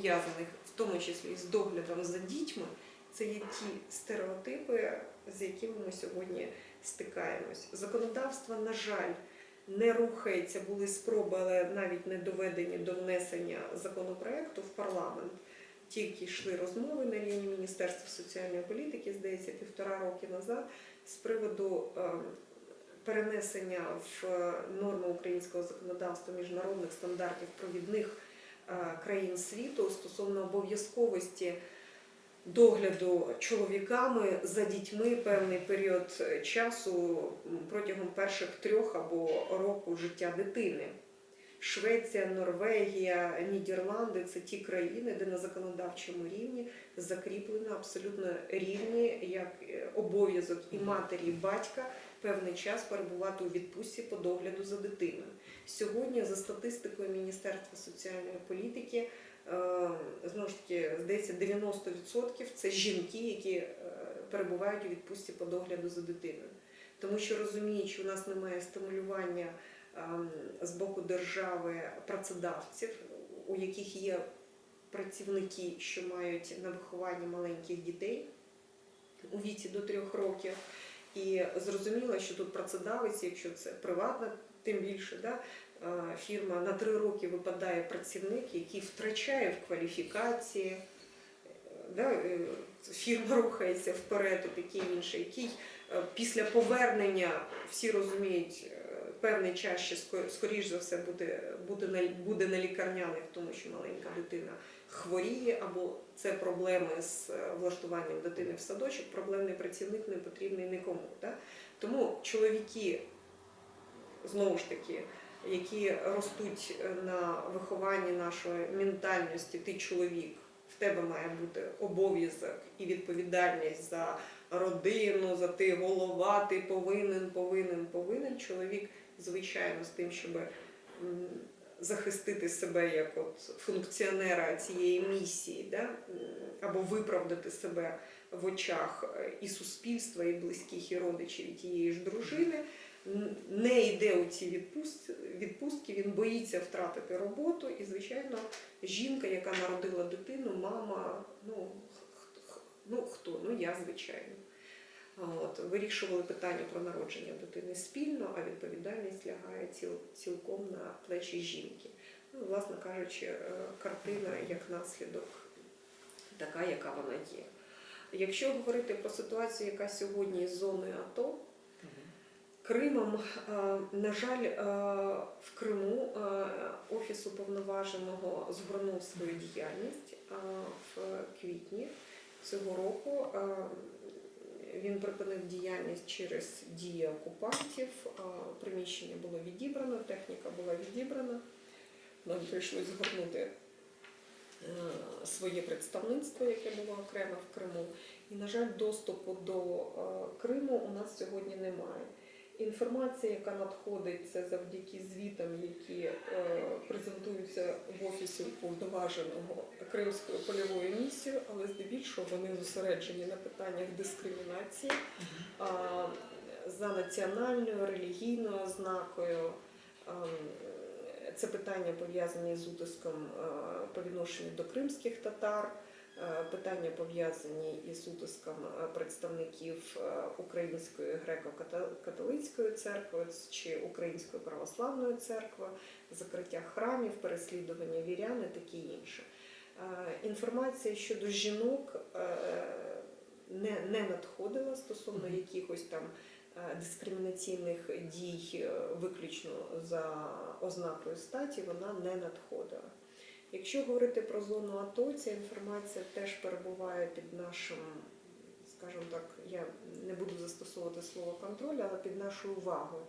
пов'язаних в тому числі з доглядом за дітьми, це є ті стереотипи, з якими ми сьогодні стикаємось. Законодавство, на жаль, не рухається, були спроби, але навіть не доведені до внесення законопроекту в парламент. Тільки йшли розмови на рівні Міністерства соціальної політики, здається, півтора роки назад, з приводу е, перенесення в е, норми українського законодавства міжнародних стандартів провідних країн світу стосовно обов'язковості догляду чоловіками за дітьми певний період е, часу протягом перших трьох або року життя дитини. Швеція, Норвегія, Нідерланди це ті країни, де на законодавчому рівні закріплено абсолютно рівні як е, обов'язок і матері, і батька певний час перебувати у відпустці по догляду за дитиною. Сьогодні, за статистикою Міністерства соціальної політики, е, знову ж таки, здається, 90% це жінки, які е, перебувають у відпустці по догляду за дитиною. Тому що розуміючи, у нас немає стимулювання ем, з боку держави працедавців, у яких є працівники, що мають на вихованні маленьких дітей у віці до трьох років. І зрозуміло, що тут працедавець, якщо це приватна, тим більше да, фірма на три роки випадає працівник, який втрачає в кваліфікації. Да, е, фірма рухається вперед, і таке інше, який е, після повернення всі розуміють, е, певний час ще ско- скоріш за все буде, буде, на, буде на лікарняних, тому що маленька дитина хворіє, або це проблеми з е, влаштуванням дитини в садочок, проблемний працівник не потрібний нікому. Да? Тому чоловіки, знову ж таки, які ростуть е, на вихованні нашої ментальності, ти чоловік, в тебе має бути обов'язок і відповідальність за родину, за ти голова, ти повинен, повинен, повинен. Чоловік, звичайно, з тим, щоб захистити себе як от функціонера цієї місії, да? або виправдати себе в очах е, і суспільства, і близьких, і родичів, і тієї ж дружини, не йде у ці відпустки, він боїться втратити роботу, і, звичайно, жінка, яка народила дитину, мама, ну, ну хто? Ну я, звичайно. От, вирішували питання про народження дитини спільно, а відповідальність лягає ціл, цілком на плечі жінки. Ну, власне кажучи, е, картина як наслідок така, яка вона є. Якщо говорити про ситуацію, яка сьогодні з зоною АТО, Кримом, е, на жаль, е, в Криму офіс уповноваженого згорнув свою діяльність в квітні цього року. Він припинив діяльність через дії окупантів. Приміщення було відібрано, техніка була відібрана. Нам прийшлось згорнути е, своє представництво, яке було окремо в Криму. І, на жаль, доступу до е, Криму у нас сьогодні немає. Інформація, яка надходить, це завдяки звітам, які е, презентуються в офісі уповноваженого Кримською польовою місією, але здебільшого вони зосереджені на питаннях дискримінації а, за національною, релігійною ознакою. Ем, Це питання пов'язані з утиском е, по відношенню до кримських татар, е, питання пов'язані із утиском е, представників е, Української греко-католицької церкви чи Української православної церкви, закриття храмів, переслідування вірян і таке інше. Е, Інформація щодо жінок е, не, не надходила стосовно якихось там е, дискримінаційних дій е, виключно за ознакою статі, вона не надходила. Якщо говорити про зону АТО, ця інформація теж перебуває під нашим, скажімо так, я не буду застосовувати слово контроль, але під нашою увагою.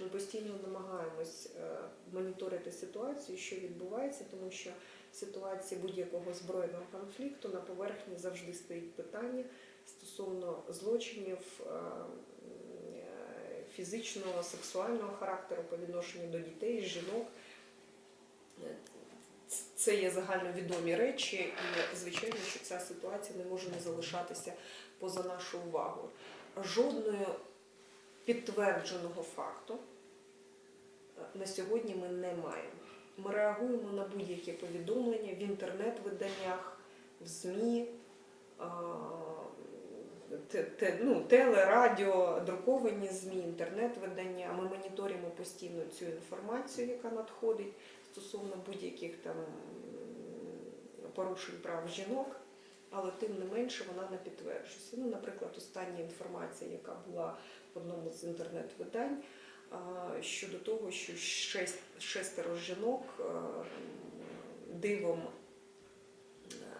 Ми постійно намагаємось е, моніторити ситуацію, що відбувається, тому що в ситуації будь-якого збройного конфлікту на поверхні завжди стоїть питання стосовно злочинів е, фізичного, сексуального характеру по відношенню до дітей, жінок. Е, Це є загальновідомі речі, і звичайно, що ця ситуація не може не залишатися поза нашу увагу. Жодного підтвердженого факту е, на сьогодні ми не маємо. Ми реагуємо на будь-які повідомлення в інтернет-виданнях, в ЗМІ, те, ну, теле, друковані ЗМІ, інтернет-видання. Ми моніторимо постійно цю інформацію, яка надходить стосовно будь-яких там порушень прав жінок, але тим не менше вона не підтверджується. Ну, наприклад, остання інформація, яка була в одному з інтернет-видань, щодо того, що шестеро жінок дивом,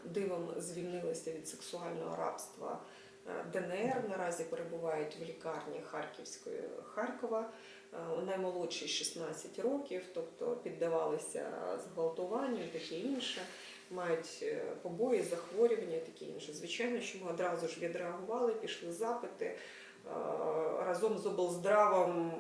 дивом звільнилися від сексуального рабства е, ДНР. Наразі перебувають в лікарні Харківської Харкова. Е, Наймолодшій 16 років, тобто піддавалися зґвалтуванню таке інше, мають е, побої, захворювання таке інше. Звичайно, що ми одразу ж відреагували, пішли запити е, разом з облздравом.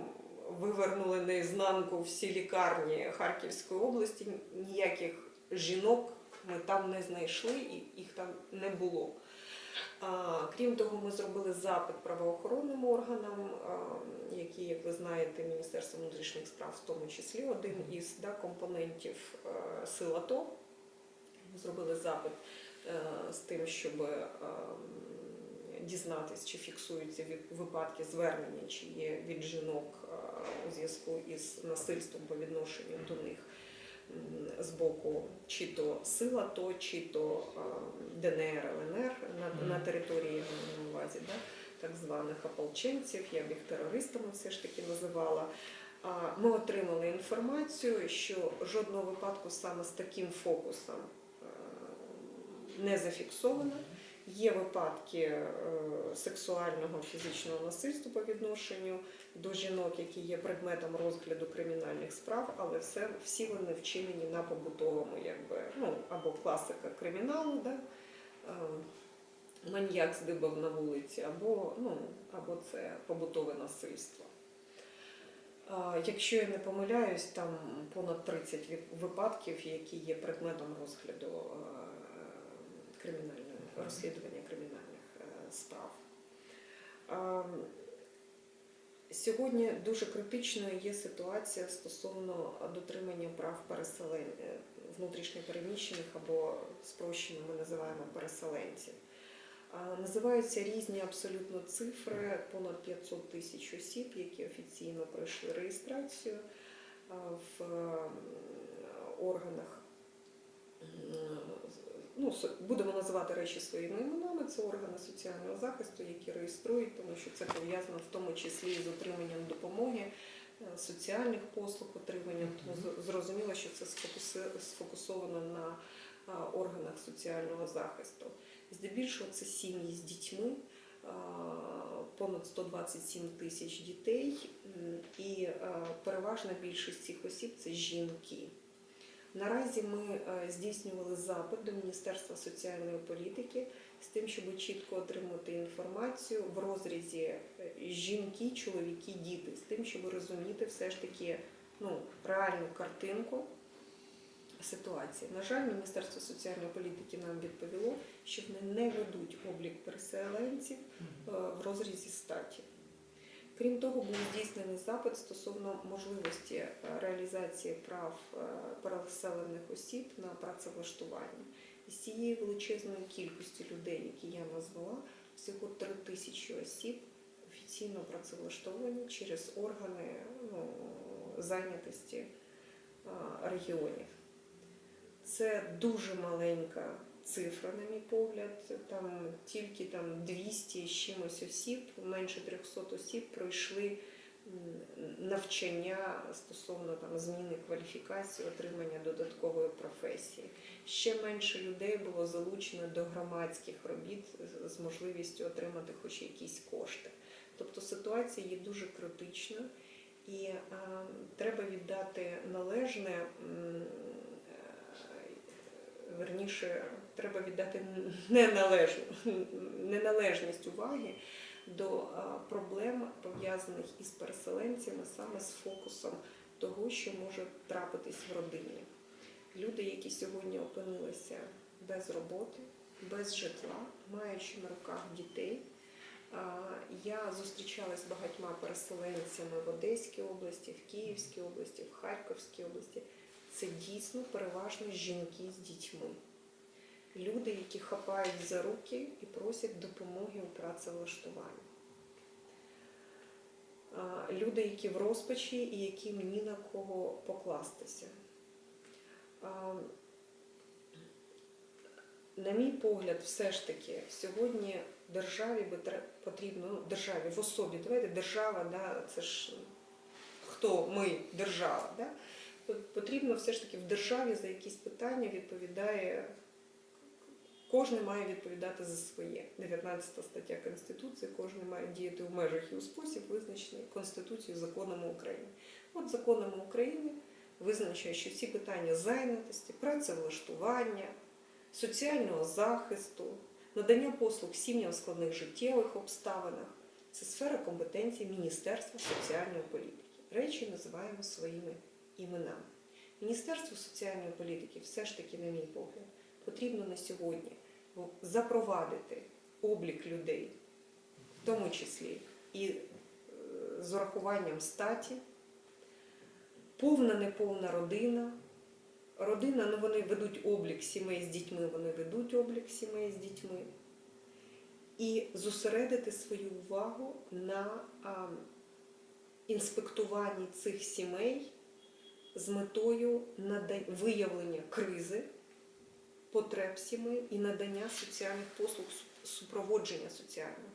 Вивернули наізнанку всі лікарні Харківської області. Ніяких жінок ми там не знайшли, і їх там не було. Крім того, ми зробили запит правоохоронним органам, які, як ви знаєте, Міністерство внутрішніх справ, в тому числі один із да, компонентів е, сил АТО. Ми зробили запит е, з тим, щоб е, дізнатися, чи фіксуються випадки звернення, чи є від жінок у зв'язку із насильством по відношенню до них з боку чи то сил АТО, чи то ДНР, ЛНР на, на території на увазі, да, так званих ополченців, я б їх терористами все ж таки називала. Ми отримали інформацію, що жодного випадку саме з таким фокусом не зафіксовано. Є випадки е, сексуального фізичного насильства по відношенню до жінок, які є предметом розгляду кримінальних справ, але все, всі вони вчинені на побутовому, якби, ну, або класика криміналу, да? е, маньяк здибав на вулиці, або, ну, або це побутове насильство. А, Якщо я не помиляюсь, там понад 30 випадків, які є предметом розгляду е, кримінального розслідування кримінальних е, справ. Сьогодні дуже критичною є ситуація стосовно дотримання прав переселень е, внутрішньопереміщених або спрощено ми називаємо переселенців. Називаються різні абсолютно цифри, понад 500 тисяч осіб, які офіційно пройшли реєстрацію в органах. Ну, будемо називати речі своїми іменами, це органи соціального захисту, які реєструють, тому що це пов'язано в тому числі з отриманням допомоги, е, соціальних послуг, отриманням. Тому зрозуміло, що це сфокусовано на органах соціального захисту. Здебільшого це сім'ї з дітьми, а, понад 127 тисяч дітей, і переважна більшість цих осіб це жінки. Наразі ми е, здійснювали запит до Міністерства соціальної політики з тим, щоб чітко отримати інформацію в розрізі е, жінки, чоловіки, діти, з тим, щоб розуміти все ж таки ну, реальну картинку ситуації. На жаль, Міністерство соціальної політики нам відповіло, що вони не ведуть облік переселенців е, в розрізі статі. Крім того, був здійснений запит стосовно можливості е, реалізації прав е, переселених осіб на працевлаштування. Із цієї величезної кількості людей, які я назвала, всього 3 тисячі осіб офіційно працевлаштовані через органи ну, зайнятості е, регіонів. Це дуже маленька цифра, на мій погляд. Там тільки там 200 з чимось осіб, менше 300 осіб пройшли навчання стосовно там зміни кваліфікації, отримання додаткової професії. Ще менше людей було залучено до громадських робіт з- можливістю отримати хоч якісь кошти. Тобто ситуація є дуже критичною. І е, треба віддати належне, верніше, треба віддати неналежну, неналежність уваги до проблем, пов'язаних із переселенцями, саме з фокусом того, що може трапитись в родині. Люди, які сьогодні опинилися без роботи, без житла, маючи на руках дітей. Я зустрічалася з багатьма переселенцями в Одеській області, в Київській області, в Харківській області. Це дійсно переважно жінки з дітьми. Люди, які хапають за руки і просять допомоги у працевлаштуванні. Люди, які в розпачі і яким ні на кого покластися. На мій погляд, все ж таки, сьогодні державі потрібно, ну, державі в особі, давайте держава, да, це ж хто ми, держава, да? Потрібно все ж таки в державі за якісь питання відповідає, кожен має відповідати за своє. 19 стаття Конституції, кожен має діяти в межах і у спосіб, визначений Конституцією, законами України. От законами України визначає, що ці питання зайнятості, працевлаштування, соціального захисту, надання послуг сім'ям в складних життєвих обставинах це сфера компетенції Міністерства соціальної політики. Речі називаємо своїми іменами. Міністерству соціальної політики все ж таки, на мій погляд, потрібно на сьогодні запровадити облік людей, в тому числі і е, з урахуванням статі, повна неповна родина. Родина, ну вони ведуть облік сімей з дітьми, вони ведуть облік сімей з дітьми. І зосередити свою увагу на а, інспектуванні цих сімей з метою виявлення кризи, потреб сімей і надання соціальних послуг, супроводження соціального.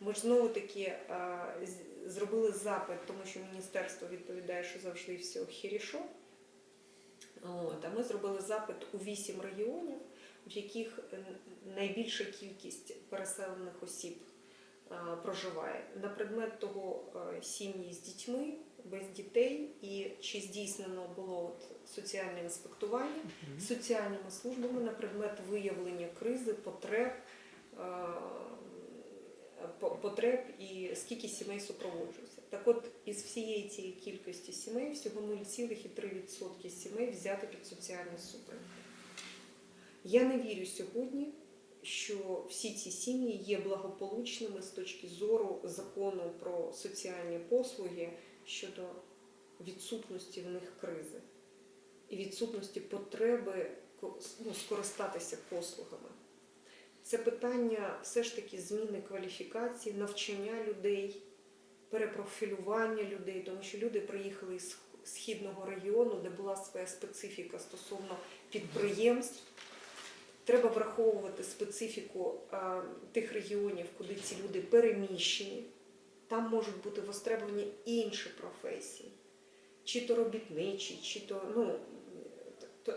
Ми ж знову таки зробили запит, тому що міністерство відповідає, що завжди все хірішо. От, а ми зробили запит у вісім регіонів, в яких е, найбільша кількість переселених осіб е, проживає. На предмет того е, сім'ї з дітьми, без дітей, і чи здійснено було от соціальне інспектування соціальними службами на предмет виявлення кризи, потреб, е, потреб і скільки сімей супроводжується. Так от із всієї цієї кількості сімей всього 0,3% сімей взяти під соціальний супровід. Я не вірю сьогодні, що всі ці сім'ї є благополучними з точки зору закону про соціальні послуги щодо відсутності в них кризи і відсутності потреби ну, скористатися послугами. Це питання все ж таки зміни кваліфікації, навчання людей, перепрофілювання людей, тому що люди приїхали із східного регіону, де була своя специфіка стосовно підприємств. Треба враховувати специфіку е, тих регіонів, куди ці люди переміщені. Там можуть бути востребовані інші професії, чи то робітничі, чи то ну.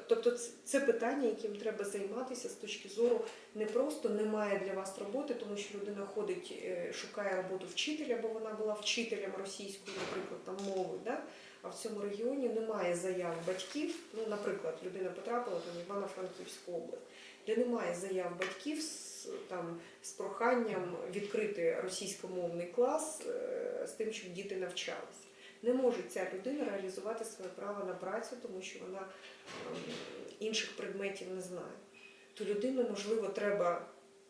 Тобто це питання, яким треба займатися з точки зору не просто немає для вас роботи, тому що людина ходить, е, шукає роботу вчителя, бо вона була вчителем російської, наприклад, там мови. Да? А в цьому регіоні немає заяв батьків. Ну, наприклад, людина потрапила в Івано-Франківську область, де немає заяв батьків з, там, з проханням відкрити російськомовний клас е, з тим, щоб діти навчалися. Не може ця людина реалізувати своє право на працю, тому що вона ем, інших предметів не знає. То людину, можливо, треба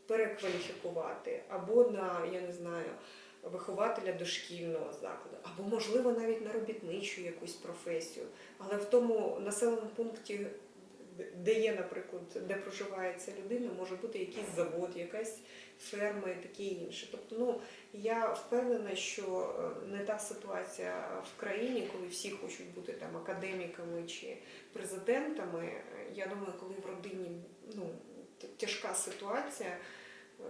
перекваліфікувати або на, я не знаю, вихователя дошкільного закладу, або, можливо, навіть на робітничу якусь професію. Але в тому населеному пункті, де є, наприклад, де проживає ця людина, може бути якийсь завод, якась ферма і таке інше. Тобто, ну я впевнена, що е, не та ситуація в країні, коли всі хочуть бути там академіками чи президентами. Я думаю, коли в родині ну, тяжка ситуація, е,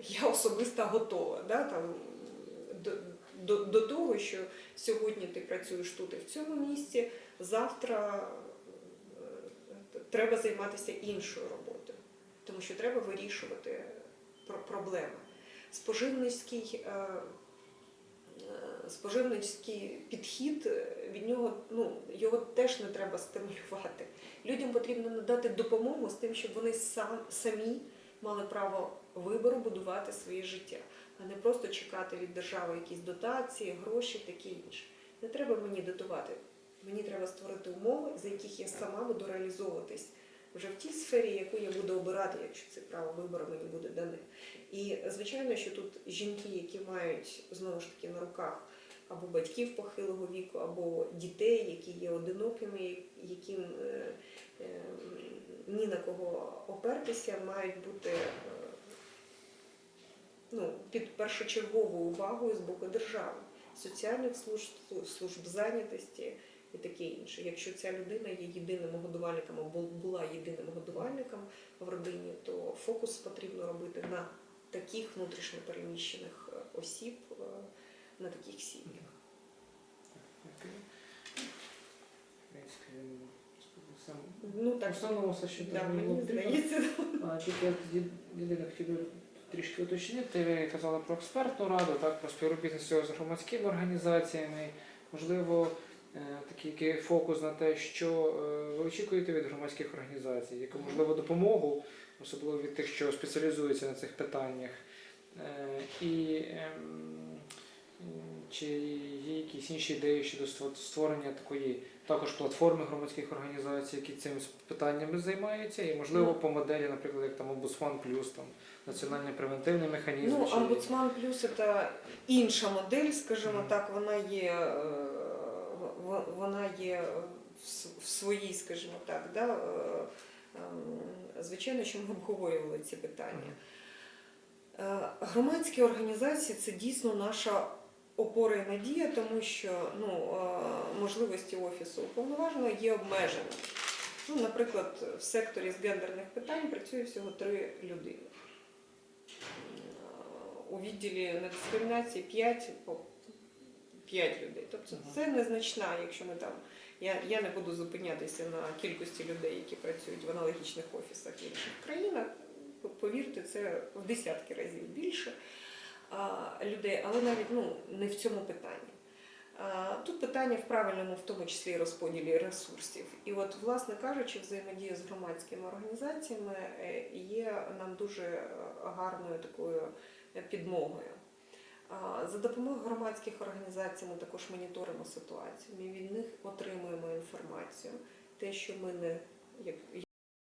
я особисто готова да, там, до, до, до того, що сьогодні ти працюєш тут і в цьому місці, завтра треба займатися іншою роботою, тому що треба вирішувати проблеми. Споживницький, е, е, споживницький підхід е, від нього ну, його теж не треба стимулювати. Людям потрібно надати допомогу з тим, щоб вони сам, самі мали право вибору будувати своє життя, а не просто чекати від держави якісь дотації, гроші, таке інше. Не треба мені дотувати. Мені треба створити умови, за яких я сама буду реалізовуватись вже в тій сфері, яку я буду обирати, якщо це право вибору мені буде дане. І звичайно, що тут жінки, які мають знову ж таки на руках або батьків похилого віку, або дітей, які є одинокими, яким е, е, ні на кого опертися, мають бути е, ну, під першочерговою увагою з боку держави, соціальних служб, служб зайнятості і таке інше. Якщо ця людина є єдиним годувальником або була єдиним годувальником в родині, то фокус потрібно робити на таких внутрішньопереміщених е, осіб, е, на таких сім'ях. Ну так, все, що да, мені здається. Тільки я тоді єдине хотів трішки уточнити. Ви казали про експертну раду, так, про співробітництво з громадськими організаціями. Можливо, такий який фокус на те, що е, ви очікуєте від громадських організацій, яку можливо допомогу, особливо від тих, що спеціалізуються на цих питаннях. Е, І ем, чи є якісь інші ідеї щодо створення такої також платформи громадських організацій, які цими питаннями займаються, і можливо Ну. по моделі, наприклад, як там омбудсман плюс, там національний превентивний механізм. Ну, омбудсман плюс це інша модель, скажімо Мгм. так, вона є, е, вона є в своїй, скажімо так, да, е, ем, звичайно, що ми обговорювали ці питання. Е, Громадські організації це дійсно наша опора і надія, тому що ну, е, можливості офісу уповноваженого є обмежені. Ну, наприклад, в секторі з гендерних питань працює всього три людини. Е, У відділі недискримінації 5, по 5 людей. Тобто це незначна, якщо ми там. Я, я не буду зупинятися на кількості людей, які працюють в аналогічних офісах в інших країнах. Повірте, це в десятки разів більше а, людей, але навіть ну, не в цьому питанні. А, Тут питання в правильному, в тому числі розподілі ресурсів. І от, власне кажучи, взаємодія з громадськими організаціями е, є нам дуже гарною такою е, підмогою. За допомогою громадських організацій ми також моніторимо ситуацію. Ми від них отримуємо інформацію. Те, що ми не як